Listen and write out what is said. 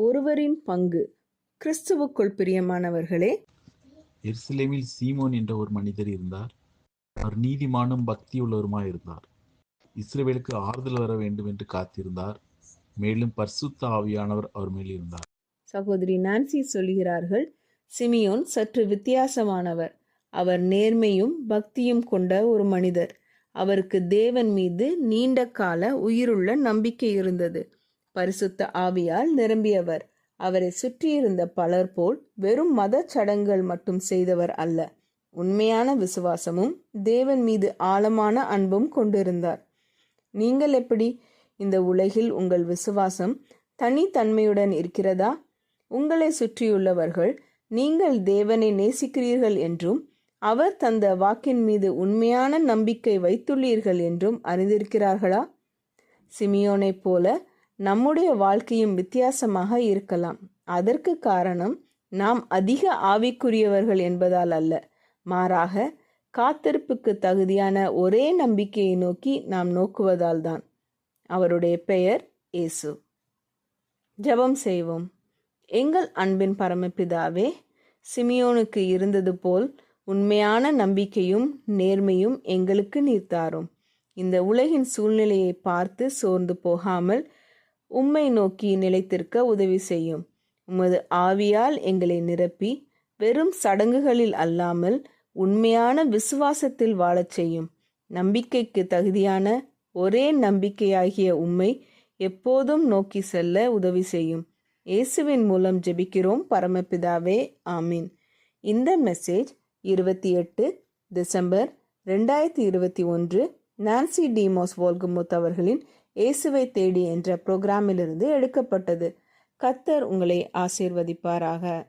ஒருவரின் பங்கு. கிறிஸ்துவுக்குள் பிரியமானவர்களே. எருசலேமில் சீமோன் என்ற ஒரு மனிதர் இருந்தார். அவர் நீதிமானும் பக்தியுள்ளவருமாய் இருந்தார். இஸ்ரவேலுக்கு ஆறுதல் வர வேண்டும் என்று காத்திருந்தார். மேலும் பரிசுத்த ஆவியானவர் அவர் மேல் இருந்தார். சகோதரி நான்சி சொல்கிறார்கள் சிமியோன் சற்று வித்தியாசமானவர். அவர் நேர்மையும் பக்தியும் கொண்ட ஒரு மனிதர். அவருக்கு தேவன் மீது நீண்ட கால உயிருள்ள நம்பிக்கை இருந்தது. பரிசுத்த ஆவியால் நிரம்பியவர். அவரை சுற்றியிருந்த பலர் போல் வெறும் மத சடங்குகள் மட்டும் செய்தவர் அல்ல. உண்மையான விசுவாசமும் தேவன் மீது ஆழமான அன்பும் கொண்டிருந்தார். நீங்கள் எப்படி இந்த உலகில் உங்கள் விசுவாசம் தனித்தன்மையுடன் இருக்கிறதா? உங்களை சுற்றியுள்ளவர்கள் நீங்கள் தேவனை நேசிக்கிறீர்கள் என்றும் அவர் தந்த வாக்கின் மீது உண்மையான நம்பிக்கை வைத்துள்ளீர்கள் என்றும் அறிந்திருக்கிறார்களா? சிமியோனைப் போல நம்முடைய வாழ்க்கையும் வித்தியாசமாக இருக்கலாம். அதற்கு காரணம் நாம் அதிக ஆவிக்குரியவர்கள் என்பதால் அல்ல. மாறாக காத்திருப்புக்கு தகுதியான ஒரே நம்பிக்கையை நோக்கி நாம் நோக்குவதால் தான். அவருடைய பெயர் இயேசு. ஜெபம் செய்வோம். எங்கள் அன்பின் பரமபிதாவே சிமியோனுக்கு இருந்தது போல் உண்மையான நம்பிக்கையும் நேர்மையும் எங்களுக்கு நீர் தாரும். இந்த உலகின் சூழ்நிலையை பார்த்து சோர்ந்து போகாமல் உம்மை நோக்கி நிலைத்திருக்க உதவி செய்யும். உமது ஆவியால் எங்களை நிரப்பி வெறும் சடங்குகளில் அல்லாமல் உண்மையான விசுவாசத்தில் வாழச் செய்யும். நம்பிக்கைக்கு தகுதியான ஒரே நம்பிக்கையாகிய உம்மை எப்போதும் நோக்கி செல்ல உதவி செய்யும். இயேசுவின் மூலம் ஜெபிக்கிறோம். பரமபிதாவே ஆமீன். இந்த மெசேஜ் இருபத்தி எட்டு டிசம்பர் ரெண்டாயிரத்தி இருபத்தி ஒன்று நான்சி டிமோஸ் வோல்கமுத் அவர்களின் இயேசுவை தேடி என்ற புரோகிராமிலிருந்து எடுக்கப்பட்டது. கத்தர் உங்களை ஆசீர்வதிப்பாராக.